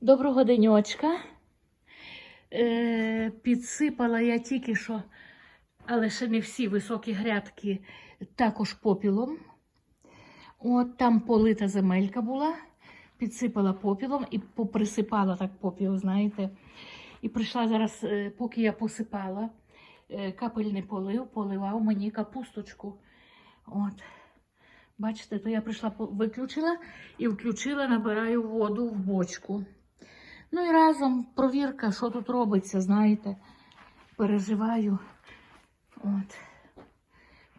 Доброго денечка. Е, підсипала я тільки що, але ще не всі високі грядки, також попілом. От там полита земелька була, підсипала попілом і поприсипала так попіл, знаєте. І прийшла зараз, е, поки я посипала, е, капельний полив, поливав мені капусточку. От. Бачите, то я прийшла, виключила і включила, набираю воду в бочку. Ну і разом провірка, що тут робиться, знаєте, переживаю. От.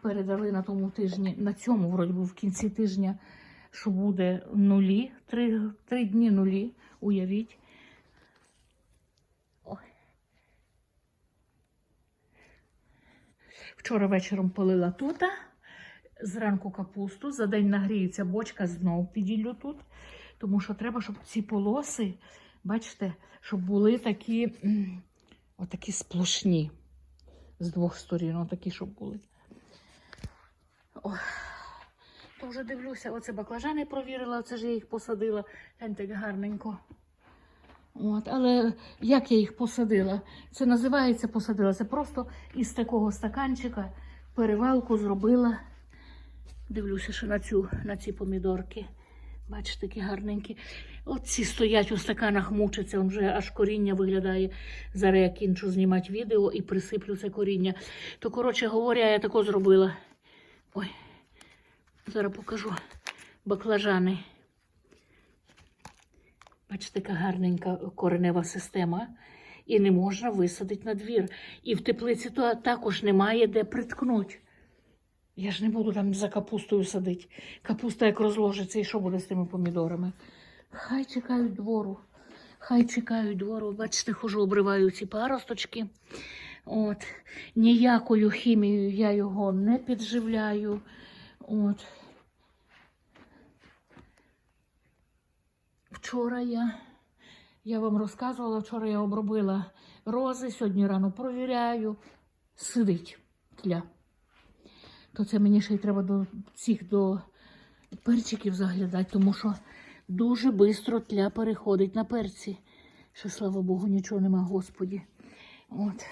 Передали на тому тижні, на цьому, вроді в кінці тижня, що буде нулі, три, три дні нулі, уявіть. Ой. Вчора вечором полила тут, зранку капусту, за день нагріється бочка, знов піділлю тут. Тому що треба, щоб ці полоси, бачите, щоб були такі, отакі сплошні з двох сторін, отакі, щоб були. Ой. То вже дивлюся, оце баклажани провірила, це ж я їх посадила. Гляньте, як гарненько. От, але як я їх посадила? Це називається посадила. Це просто із такого стаканчика перевалку зробила. Дивлюся, що на, цю, на ці помідорки. Бачите, такі гарненькі. От ці стоять у стаканах, мучаться, вже аж коріння виглядає. Зараз я кінчу знімати відео і присиплю це коріння. То, коротше говоря, я тако зробила. Ой, зараз покажу баклажани. Бачите, яка гарненька коренева система. І не можна висадити на двір. І в теплиці то також немає де приткнути. Я ж не буду там за капустою садити. Капуста як розложиться, і що буде з тими помідорами? Хай чекають двору. Хай чекають двору. Бачите, хожу, обриваю ці паросточки. От. Ніякою хімією я його не підживляю. От. Вчора я, я вам розказувала, вчора я обробила рози, сьогодні рано провіряю. Сидить тля. То це мені ще й треба до цих до перчиків заглядати, тому що дуже швидко тля переходить на перці. Ще, слава Богу, нічого нема, Господі. От.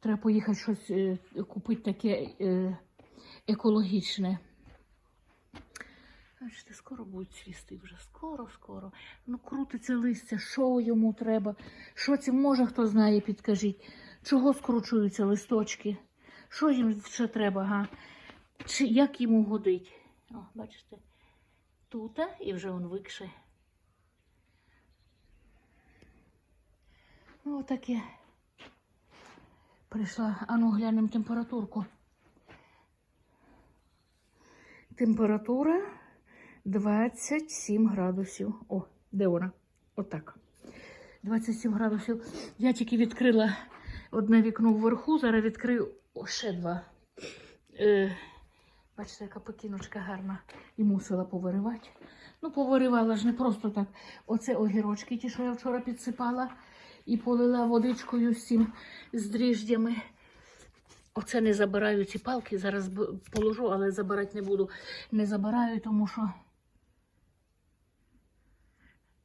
Треба поїхати щось е, купити таке е, екологічне. Бачите, скоро будуть цвісти вже. Скоро, скоро. Ну, крутиться листя, що йому треба? Що це може, хто знає, підкажіть. Чого скручуються листочки? Що їм ще треба, га? Чи як йому годить? О, бачите, тут і вже він викше. Ну, отаке. Прийшла, ану глянемо температурку. Температура 27 градусів. О, де вона? Отак. 27 градусів. Я тільки відкрила одне вікно вверху, зараз відкрию о, ще два. Е, бачите, яка пекіночка гарна. І мусила повиривати. Ну, повиривала ж не просто так. Оце огірочки, ті, що я вчора підсипала і полила водичкою цим з дріждями. Оце не забираю ці палки, зараз положу, але забирати не буду. Не забираю, тому що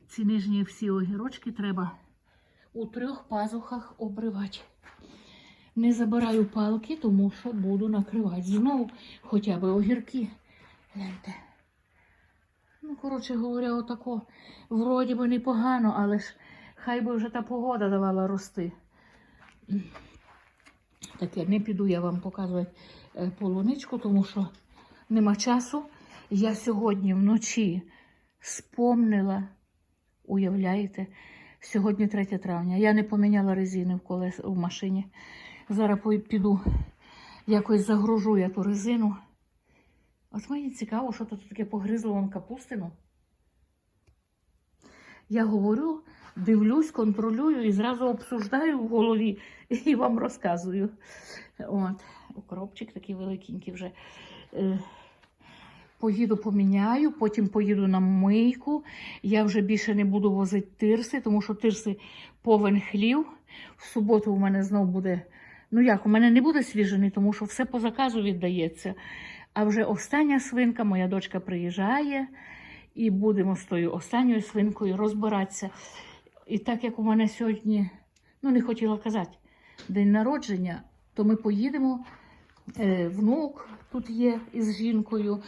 ці нижні всі огірочки треба у трьох пазухах обривати. Не забираю палки, тому що буду накривати. Знову хоча б огірки. Гляньте. Ну, коротше говоря, отако. Вроді би непогано, але ж хай би вже та погода давала рости. Таке, не піду я вам показувати е, полуничку, тому що нема часу. Я сьогодні вночі спомнила, уявляєте, сьогодні 3 травня. Я не поміняла резини в колес в машині. Зараз піду якось загружу я ту резину. От мені цікаво, що тут таке погризло вон капустину. Я говорю, дивлюсь, контролюю і зразу обсуждаю в голові і вам розказую. От, укропчик такий великенький вже. Поїду поміняю, потім поїду на мийку. Я вже більше не буду возити тирси, тому що тирси повен хлів. В суботу у мене знов буде. Ну як, у мене не буде свіжини, тому що все по заказу віддається. А вже остання свинка, моя дочка приїжджає, і будемо з тою останньою свинкою розбиратися. І так як у мене сьогодні, ну не хотіла казати, день народження, то ми поїдемо. Е, внук тут є із жінкою,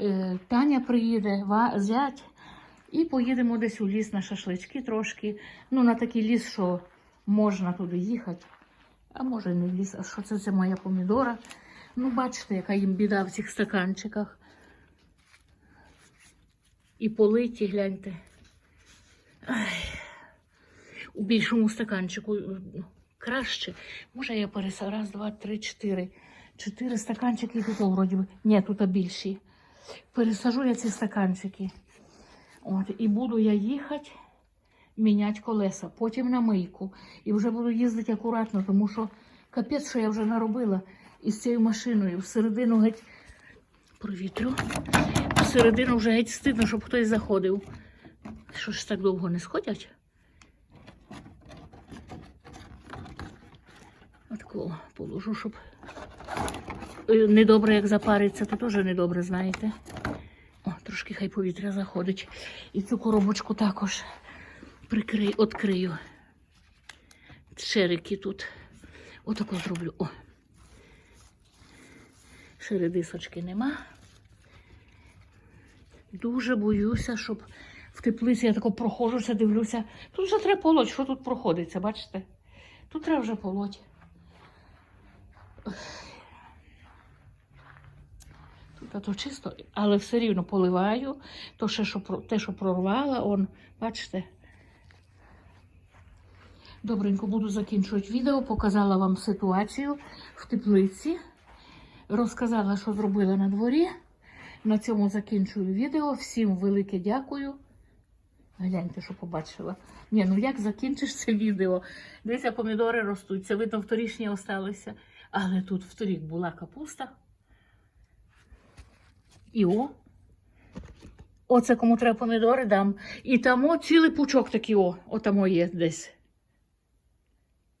е, Таня приїде, зять. І поїдемо десь у ліс на шашлички трошки. Ну, на такий ліс, що можна туди їхати. А може не в ліс, а що це, це моя помідора. Ну, бачите, яка їм біда в цих стаканчиках. І политі, гляньте. У більшому стаканчику ну, краще. Може, я переса. Раз, два, три, чотири. Чотири стаканчики тут, вроді би. Ні, тут більші. Пересажу я ці стаканчики. От, і буду я їхати, міняти колеса, потім на мийку. І вже буду їздити акуратно, тому що капець, що я вже наробила із цією машиною. Всередину геть провітрю. Всередину вже геть стидно, щоб хтось заходив. Що ж так довго не сходять? Отако положу, щоб недобре, як запариться, то теж недобре, знаєте. О, трошки хай повітря заходить. І цю коробочку також прикрию, відкрию. Шерики тут. Отако зроблю. О. Ще редисочки нема. Дуже боюся, щоб в теплиці я тако проходжуся, дивлюся. Тут вже треба полоть, що тут проходиться, бачите? Тут треба вже полоть. Тут а то чисто, але все рівно поливаю. То ще, що, те, що прорвала, он, бачите. Добренько буду закінчувати відео. Показала вам ситуацію в теплиці. Розказала, що зробила на дворі. На цьому закінчую відео. Всім велике дякую. Гляньте, що побачила. Ні, ну як закінчиш це відео? Дивіться, помідори ростуть. Це видно, вторішні осталися. Але тут вторік була капуста. І о. Оце кому треба помідори дам. І там о, цілий пучок такий о. Отамо є десь.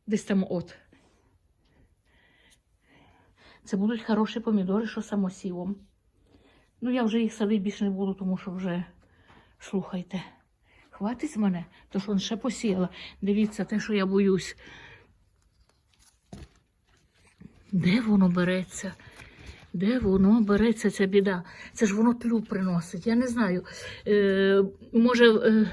Десь там от. Це будуть хороші помідори, що самосівом. Ну, я вже їх садити більше не буду, тому що вже слухайте. Хватить мене, то що ще посіяла. Дивіться, те, що я боюсь. Де воно береться? Де воно береться ця біда? Це ж воно тлю приносить. Я не знаю. Е, може, е,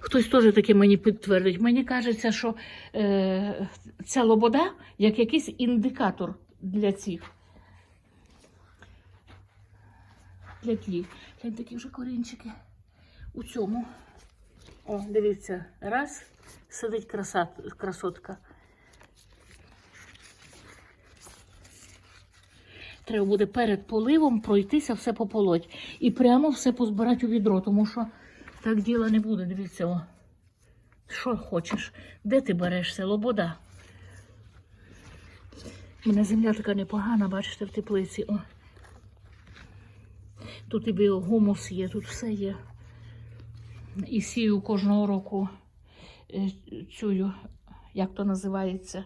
хтось теж таке мені підтвердить. Мені кажеться, що е, ця лобода як якийсь індикатор для цих. Для тлів. Глянь, такі вже корінчики у цьому. О, дивіться, раз, сидить краса, красотка. Треба буде перед поливом пройтися, все пополоть. І прямо все позбирати у відро, тому що так діла не буде. Дивіться, о. Що хочеш? Де ти берешся? Лобода. У мене земля така непогана, бачите, в теплиці. О. Тут і біогумус є, тут все є. І сію кожного року е, цю, як то називається.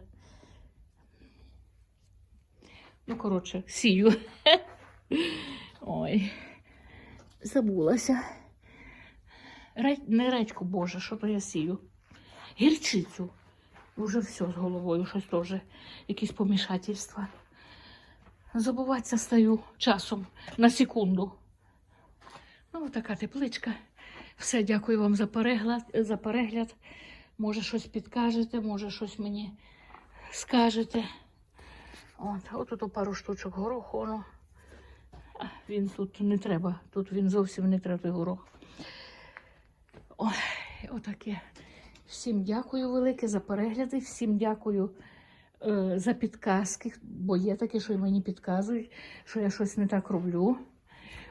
Ну, коротше, сію. Ой, забулася. Ре... Не речку, Боже, що то я сію. Гірчицю. Уже все з головою, щось теж, якісь помішательства. Забуватися стаю часом на секунду. Ну, така тепличка. Все, дякую вам за перегляд. За перегляд. Може, щось підкажете, може, щось мені скажете. От, от тут пару штучок гороху. Він тут не треба. Тут він зовсім не треба той горох. Ой, отаке. Всім дякую велике за перегляди. Всім дякую е, за підказки, бо є таке, що мені підказують, що я щось не так роблю.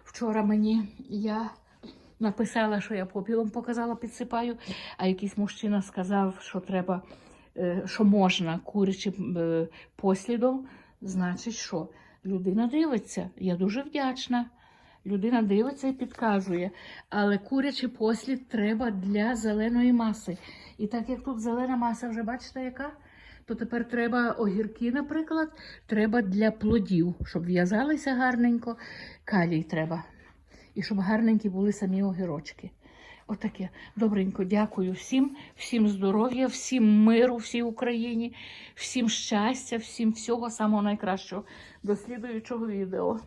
Вчора мені я написала, що я попілом показала, підсипаю, а якийсь мужчина сказав, що треба, що можна курячим е, послідом. Значить, що людина дивиться. Я дуже вдячна. Людина дивиться і підказує. Але курячий послід треба для зеленої маси. І так як тут зелена маса, вже бачите, яка? То тепер треба огірки, наприклад, треба для плодів, щоб в'язалися гарненько. Калій треба. і щоб гарненькі були самі огірочки. Отаке. Добренько, дякую всім, всім здоров'я, всім миру, всій Україні, всім щастя, всім всього самого найкращого. До слідуючого відео.